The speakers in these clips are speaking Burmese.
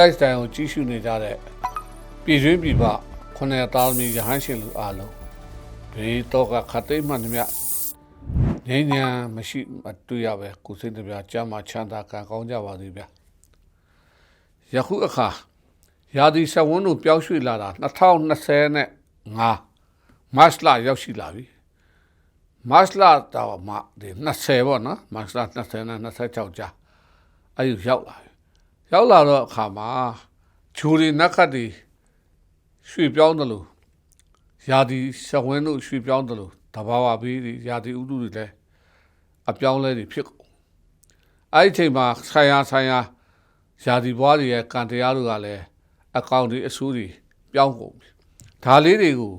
live style ကိုကြီးရှုနေကြတဲ့ပြည်တွင်းပြည်ပခုနှစ်သားသမီးရဟန်းရှင်လူအားလုံးဒီတော့ကခတိတ်မှန်မြတ်ငြိမ်းချမ်းမရှိမတွေ့ရပဲကိုယ်စိတ်တစ်ပြားကြမ်းမှချမ်းသာကံကောင်းကြပါစေဗျာယခုအခါရာသီစဝန်းတို့ပျောက်ရွှေ့လာတာ2025မတ်လရောက်ရှိလာပြီမတ်လတော့မှဒီ20ပေါ့နော်မတ်လ20နဲ့26ကြာအဲ့ဒီရောက်လာပြီ ရောက်လာတော့အခါမှာဂျူရီနက်ခတ်တွေရွှေပြောင်းတယ်လို့ယာဒီစဝင်းတို့ရွှေပြောင်းတယ်လို့တဘာဝဘေးတွေယာဒီဥတုတွေလည်းအပြောင်းလဲတွေဖြစ်ကုန်အဲ့ဒီအချိန်မှာဆိုင်ရာဆိုင်ရာယာဒီဘွားတွေရဲ့ကံတရားတွေကလည်းအကောင့်တွေအဆိုးတွေပြောင်းကုန်ပြီဒါလေးတွေကို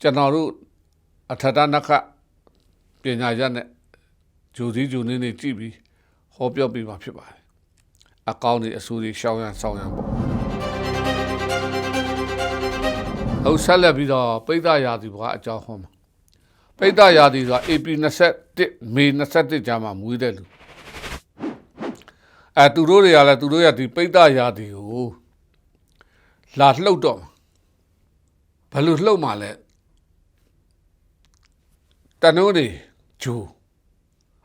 ကျွန်တော်တို့အထက်တနက်ခတ်ပညာရနဲ့ဂျူဒီဂျူနေနေကြည့်ပြီးဟောပြောပြမှာဖြစ်ပါတယ် အကောင့်တွေအဆူတွေရှောင်းရန်ဆောင်းရန်ပေါ့ဟုတ်ဆက်လက်ပြီးတော့ပိဋကရာသီဘွားအကြောင်းဟောမှာပိဋကရာသီဆိုတာ AP 21မေ21ကြာမှမွေးတဲ့လူအဲသူတို့တွေကလည်းသူတို့ရဒီပိဋကရာသီကိုလာလှုပ်တော့မှာဘယ်လိုလှုပ်မှာလဲတနိုးတွေဂျူ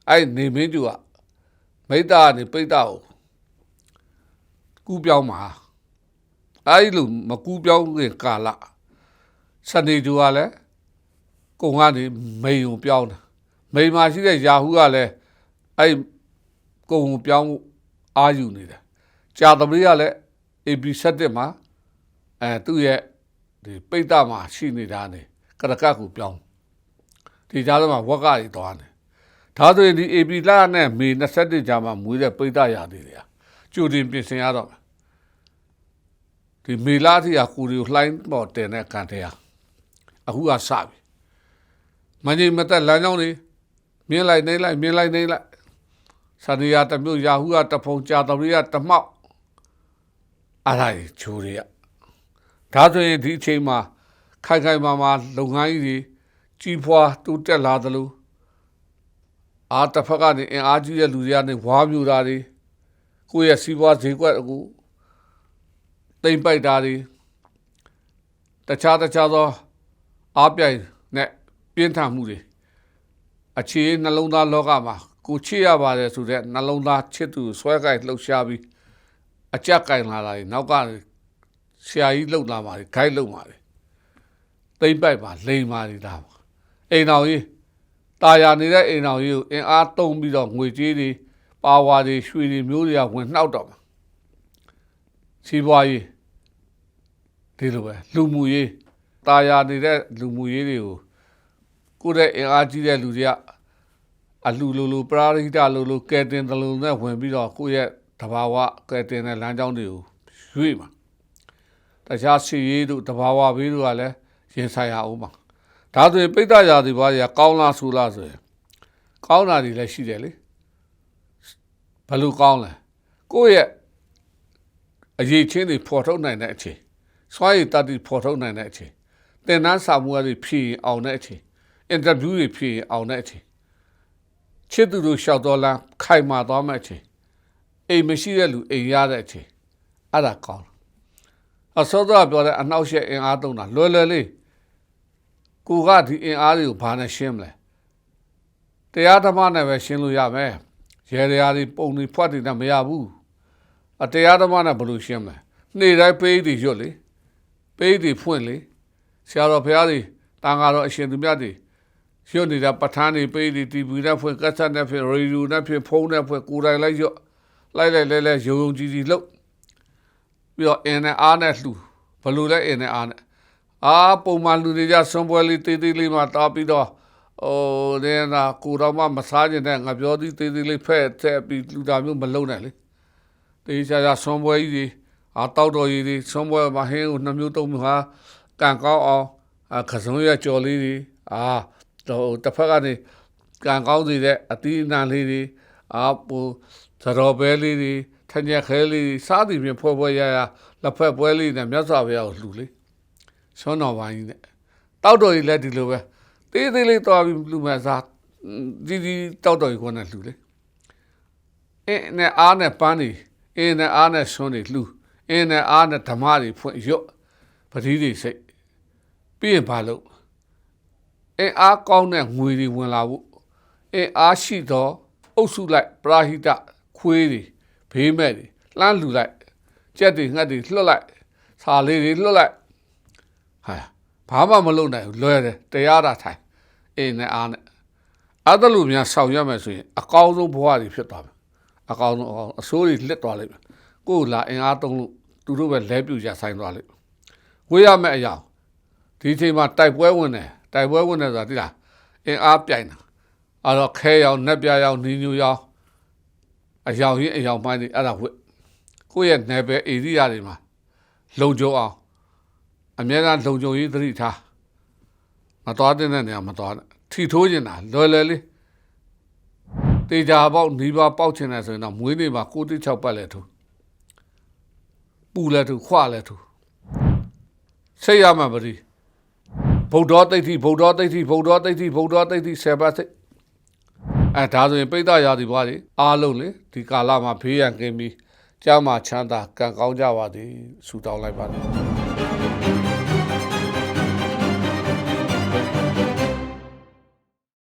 အဲ့နေမင်းဂျူကမိတ္တာကနေပိဋကကို ကူးပြောင်းမှာအဲဒီလိုမကူးပြောင်းခင်ကာလစနေတူကလည်းကုံကနေမိန်ကိုပြောင်းတာမိန်မှာရှိတဲ့ယာဟုကလည်းအဲဒီကုံကိုပြောင်းအာယူနေတယ်ကြာသမီးကလည်း AB7 မှာအဲသူ့ရဲ့ဒီပိတ်တမှာရှိနေတာနေကရကတ်ကိုပြောင်းဒီကြားထဲမှာဝက်ကတွေသွားနေဒါဆိုရင်ဒီ AB လနဲ့မေ27ကြာမှာမွေးတဲ့ပိတ်တရာတွေတွေကကြိုတင်ပြင်ဆင်ရတော့မယ် ဒီမေလာတီယာကိုရီကိုလှိုင်းပေါ်တင်တဲ့ကန်တရားအခုကစပြီမင်းကြီးမသက်လမ်းကြောင်းတွေမြင်းလိုက်နေလိုက်မြင်းလိုက်နေလိုက်စန္ဒီယာတစ်မျိုးယာဟုကတဖုံကြာတရီကတမောက်အားလိုက်ဂျူရီကဒါဆိုရင်ဒီအချိန်မှာခိုင်ခိုင်မာမာလုပ်ငန်းကြီးတွေကြီးပွားတိုးတက်လာသလိုအာတစ်ဖက်ကနေအင်အားကြီးတဲ့လူတွေကနေဝါမျိုးတာတွေကိုယ့်ရဲ့စီးပွားဈေးကွက်အခု တိမ့်ပိုက်တာတွေတခြားတခြားသောအားပြိုင်နဲ့ပြင်းထန်မှုတွေအခြေနှလုံးသားလောကမှာကိုချစ်ရပါတယ်ဆိုတဲ့နှလုံးသားချစ်သူဆွဲကြိုက်လှုပ်ရှားပြီးအကြက်ကင်လာတာတွေနောက်ကဆရာကြီးလှုပ်လာပါတယ်ဂိုက်လှုပ်ပါတယ်တိမ့်ပိုက်ပါလိန်ပါနေတာပါအိမ်တော်ကြီးตาရနေတဲ့အိမ်တော်ကြီးကိုအင်အားတုံးပြီးတော့ငွေကြေးတွေပါဝါတွေရွှေတွေမျိုးတွေကဝင်နှောက်တော့မှာ စီးပွားရေးဒီလိုပဲလူမှုရေးตาယာနေတဲ့လူမှုရေးတွေကိုကိုယ့်ရဲ့အင်အားကြီးတဲ့လူတွေကအလူလိုလိုပရာရိတလိုလိုကဲတင်တယ်လို့နဲ့ဝင်ပြီးတော့ကိုယ့်ရဲ့တဘာဝကဲတင်တဲ့လမ်းကြောင်းတွေကိုရွေ့မှာတခြားစီရေးတို့တဘာဝဘေးတို့ကလည်းရင်ဆိုင်ရအောင်ပါဒါဆိုရင်ပိဋကရာသီဘာတွေကကောင်းလားဆိုလားဆိုရင်ကောင်းတာတွေလည်းရှိတယ်လေဘယ်လိုကောင်းလဲကိုယ့်ရဲ့ အရေးချင်းတွေဖော်ထုတ်နိုင်တဲ့အချိန်စွာရည်တတိဖော်ထုတ်နိုင်တဲ့အချိန်သင်တန်းစာမှုတွေဖြည့်ရင်အောင်တဲ့အချိန်အင်တာဗျူးတွေဖြည့်ရင်အောင်တဲ့အချိန်ချစ်သူတို့လျှောက်တော်လမ်းခိုင်မာသွားမဲ့အချိန်အိမ်မရှိတဲ့လူအိမ်ရတဲ့အချိန်အဲ့ဒါကောင်းတယ်အစောတော့ပြောတဲ့အနှောက်အယှက်အင်အားသုံးတာလွယ်လွယ်လေးကိုကဒီအင်အားတွေကိုဘာနဲ့ရှင်းမလဲတရားဓမ္မနဲ့ပဲရှင်းလို့ရမယ်ရေရရာတွေပုံတွေဖွက်တွေနဲ့မရဘူး အတရားဓမ္မနဲ့ဘယ်လိုရှင်းမလဲနေ့တိုင်းပေးတွေရွတ်လေပေးတွေဖွင့်လေဆရာတော်ဘုရားတွေတန်ဃာတော်အရှင်သူမြတ်တွေရွတ်နေတဲ့ပဋ္ဌာန်းတွေပေးတွေတီဗီနဲ့ဖွင့်ကတ်ဆက်နဲ့ဖွင့်ရေဒီယိုနဲ့ဖွင့်ဖုန်းနဲ့ဖွင့်ကိုယ်တိုင်လိုက်ရွတ်လိုက်လိုက်လဲလဲယုံယုံကြည်ကြည်လုပ်ပြီးတော့အင်းနဲ့အားနဲ့လှူဘယ်လိုလဲအင်းနဲ့အားနဲ့အာပုံမှန်လူတွေကြဆွန်ပွဲလေးတေးသေးလေးမှတားပြီးတော့ဟိုတဲ့နာကိုတော်မှမစားခြင်းနဲ့ငါပြောသည်တေးသေးလေးဖဲ့တဲ့ပြီးလူတာမျိုးမလုံးနဲ့လေ တေးချာချာဆွန်ပွဲကြီးတွေအာတောက်တော်ကြီးတွေဆွန်ပွဲမှာဟင်းကိုနှမျိုးသုံးမျိုးဟာကန်ကောင်းအောင်အာခစုံရကြော်လေးတွေအာတော့တစ်ဖက်ကနေကန်ကောင်းစေတဲ့အသီးအနှံလေးတွေအာပူသရောပဲလေးတွေထညက်ခဲလေးတွေစားသည်ဖြင့်ဖွဲဖွဲရရလက်ဖက်ပွဲလေးနဲ့မြတ်စွာဘုရားကိုလှူလေဆွမ်းတော်ပိုင်းကြီးနဲ့တောက်တော်ကြီးလည်းဒီလိုပဲတေးသေးလေးတော်ပြီးလှူမဲ့စားဒီဒီတောက်တော်ကြီးကလည်းလှူလေအင်းနဲ့အားနဲ့ပန်းနေ အင်းနဲ့အားနဲ့ဆွန်းနေလှူအင်းနဲ့အားနဲ့ဓမ္မတွေဖွင့်ရွတ်ပတိတွေစိတ်ပြီးရင်ဘာလို့အင်းအားကောင်းတဲ့ငွေတွေဝင်လာဖို့အင်းအားရှိသောအုပ်စုလိုက်ပရာဟိတခွေးတွေဘေးမဲ့တွေလှမ်းလူလိုက်ကြက်တွေငှက်တွေလွတ်လိုက်စာလေးတွေလွတ်လိုက်ဟာဘာမှမလုပ်နိုင်ဘူးလွယ်တယ်တရားတာထိုင်အင်းနဲ့အားနဲ့အဲ့ဒါလိုများဆောင်ရွက်မယ်ဆိုရင်အကောင်းဆုံးဘဝတွေဖြစ်သွားမယ် အကောင်းဆုံးအကောင်းအဆိုးတွေလစ်သွားလိမ့်မယ်ကိုယ်လာအင်အားသုံးလို့သူတို့ပဲလဲပြူရဆိုင်သွားလိမ့်မယ်ဝေးရမယ့်အရာဒီအချိန်မှာတိုက်ပွဲဝင်တယ်တိုက်ပွဲဝင်တယ်ဆိုတာသိလားအင်အားပြိုင်တာအဲ့တော့ခဲရောင်နက်ပြရောင်နီညူရောင်အယောင်ရင်းအယောင်ပိုင်းတွေအဲ့ဒါဝစ်ကိုယ့်ရဲ့နယ်ပယ်ဧရိယာတွေမှာလုံခြုံအောင်အများအားလုံခြုံရေးသတိထားမတော်တဲ့နေရာမတော်နဲ့ထီထိုးနေတာလွယ်လွယ်လေး တေချာပေါက်နီးပါးပေါက်ချင်တယ်ဆိုရင်တော့မွေးနေ့မှာကိုတိ6ပတ်လဲထူပူလဲထူခွလဲထူစိတ်ရမှာပတိဗုဒ္ဓတိဋ္ဌိဗုဒ္ဓတိဋ္ဌိဗုဒ္ဓတိဋ္ဌိဗုဒ္ဓတိဋ္ဌိဆယ်ပါးစိတ်အဲဒါဆိုရင်ပိဋကရာသီဘွားတွေအားလုံးလေဒီကာလမှာဖေးရန်ကင်းပြီးကြားမှာချမ်းသာကံကောင်းကြပါသည်ဆုတောင်းလိုက်ပါတယ်